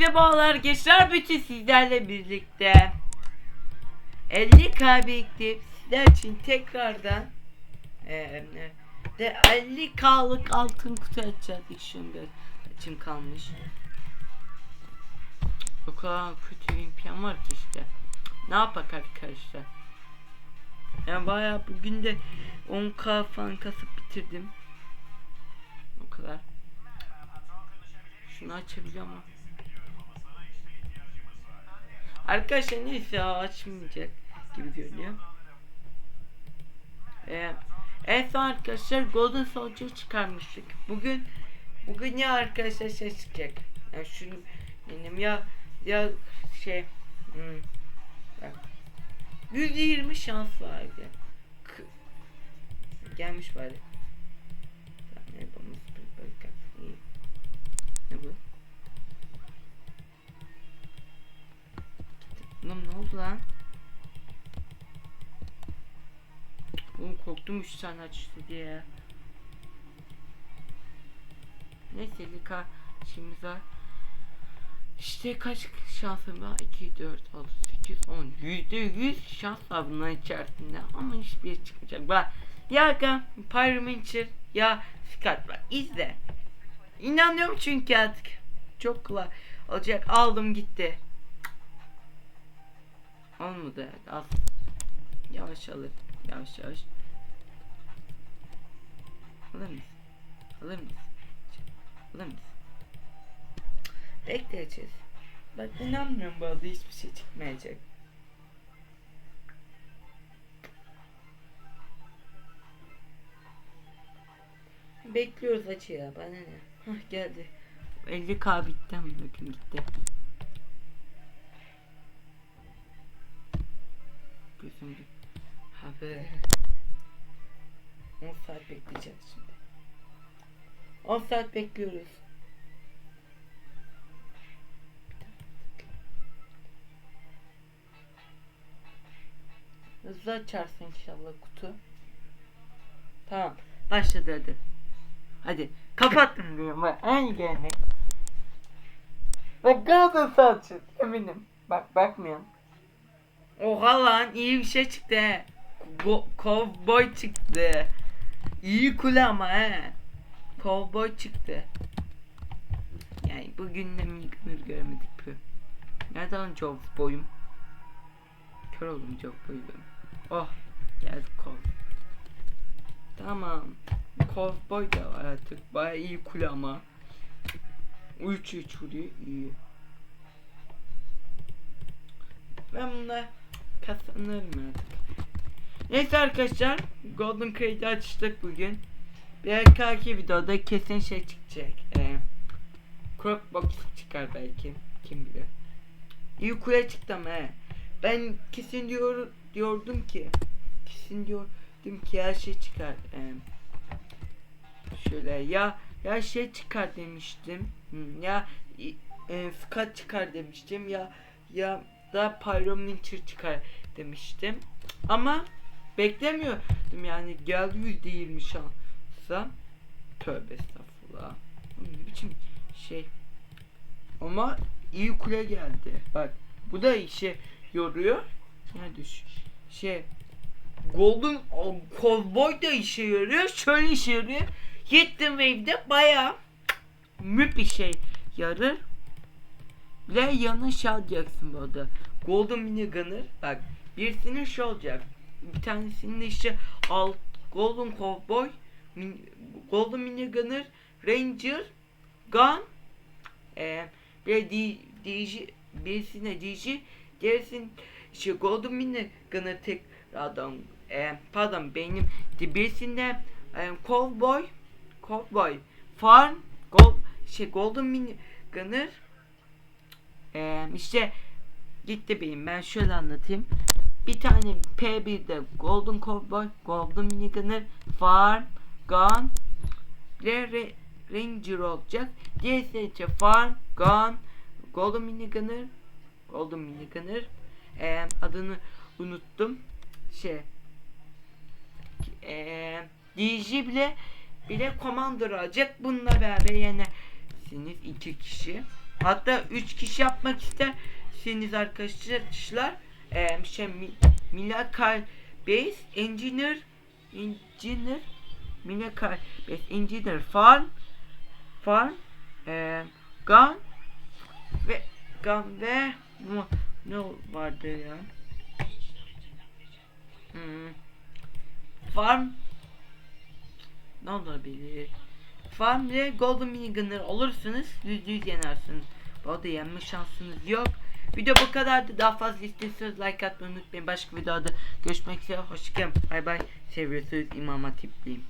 Merhabalar gençler bütün sizlerle birlikte 50k biriktirip sizler için tekrardan eee de 50k'lık altın kutu açacaktık şimdi açım kalmış. O kadar kötü bir imkan var ki işte. Ne yapak arkadaşlar? Yani bayağı bugün de 10k falan kasıp bitirdim. O kadar. Şunu açabiliyor mu? Arkadaşlar neyse ya, açmayacak gibi görünüyor. Ee, en son arkadaşlar Golden Soldier çıkarmıştık. Bugün bugün ya arkadaşlar şey çıkacak. Yani şunu benim ya ya şey hmm, bak. %20 şans vardı. K- gelmiş bari. Ne bu? Lan ne oldu lan? Oğlum korktum 3 tane açtı diye. Neyse Lika şimdi var. İşte kaç şansım var? 2, 4, 6, 8, 10. Yüzde yüz şans var bunların içerisinde. Ama hiçbir çıkmayacak. Bak ya Ga, Pyromancer ya Skat bak izle. İnanıyorum çünkü artık. Çok kolay olacak. Aldım gitti. Olmadı. Al. Yavaş alır. Yavaş yavaş. Alır mıyız? Alır mıyız? Alır mıyız? Bekleyeceğiz. Bak inanmıyorum bu arada hiçbir şey çıkmayacak. Bekliyoruz açı ya bana ne? Hah geldi. 50k bitti ama bakın gitti. Bir haber. 10 saat bekleyeceğiz şimdi. 10 saat bekliyoruz. Hızlı açarsın inşallah kutu. Tamam. Başladı hadi. Hadi. Kapattım diyorum. Aynı gelmek. Bak Galatasaray açın. Eminim. Bak bakmıyorum. Oha lan iyi bir şey çıktı he. Go Cowboy çıktı. İyi kule ama he. Cowboy çıktı. Yani bugün de Milkner göremedik pü. Nereden Cowboy'um? Kör oldum Cowboy'um. Oh geldi Cowboy. Tamam. Cowboy da var artık. Baya iyi kule ama. 3 3 vuruyor iyi. Ben bununla kazanırım artık. Neyse arkadaşlar Golden Crate'i açtık bugün. Bir sonraki videoda kesin şey çıkacak. Ee, Croc Box çıkar belki. Kim bilir. İyi kule çıktı ama he. Ben kesin diyor, diyordum ki kesin diyordum ki her şey çıkar. Ee, şöyle ya ya şey çıkar demiştim. Hmm, ya e, Scott çıkar demiştim. Ya ya da Pyromancer çıkar demiştim. Ama beklemiyordum yani geldi yüzde yirmi şansa. Tövbe estağfurullah. Ne biçim şey. Ama iyi kule geldi. Bak bu da işe yoruyor. Yani düş. Şey Golden Cowboy da işe yarıyor. Şöyle işe yarıyor. Yettim Wave'de baya müp bir şey yarır. Ve yanına şey alacaksın bu arada. Golden Minigunner. Bak birisinin şey olacak. Bir tanesinin işte alt Golden Cowboy, min, Golden Minigunner, Ranger, Gun, e, bir de DJ, birisine DJ, gerisin işte Golden Minigunner tekrardan e, pardon benim de birisinde e, Cowboy, Cowboy, Farm, Gold, şey Golden Minigunner, ee, işte gitti benim. Ben şöyle anlatayım. Bir tane P1'de Golden Cowboy, Golden Minigunner, Farm, Gun ve Re- Ranger olacak. İse Farm, Gun, Golden Minigunner, Golden Minigunner. Ee, adını unuttum. Şey. Ee, DJ bile bile Commander alacak. Bununla beraber yenersiniz iki kişi. Hatta 3 kişi yapmak isterseniz arkadaşlar e, şey mi, Milakar Base Engineer Engineer Milakar Base Engineer Farm Farm e, Gun ve Gun ve mu- ne vardı ya? Hmm. Farm ne olabilir? Farm ve Golden Minigunner olursanız yüzde yüz yenersiniz. Bu arada yenme şansınız yok. Video bu kadardı. Daha fazla istiyorsanız like atmayı unutmayın. Başka videoda görüşmek üzere. Hoşçakalın. Bay bay. Seviyorsunuz İmam Hatip'liyim.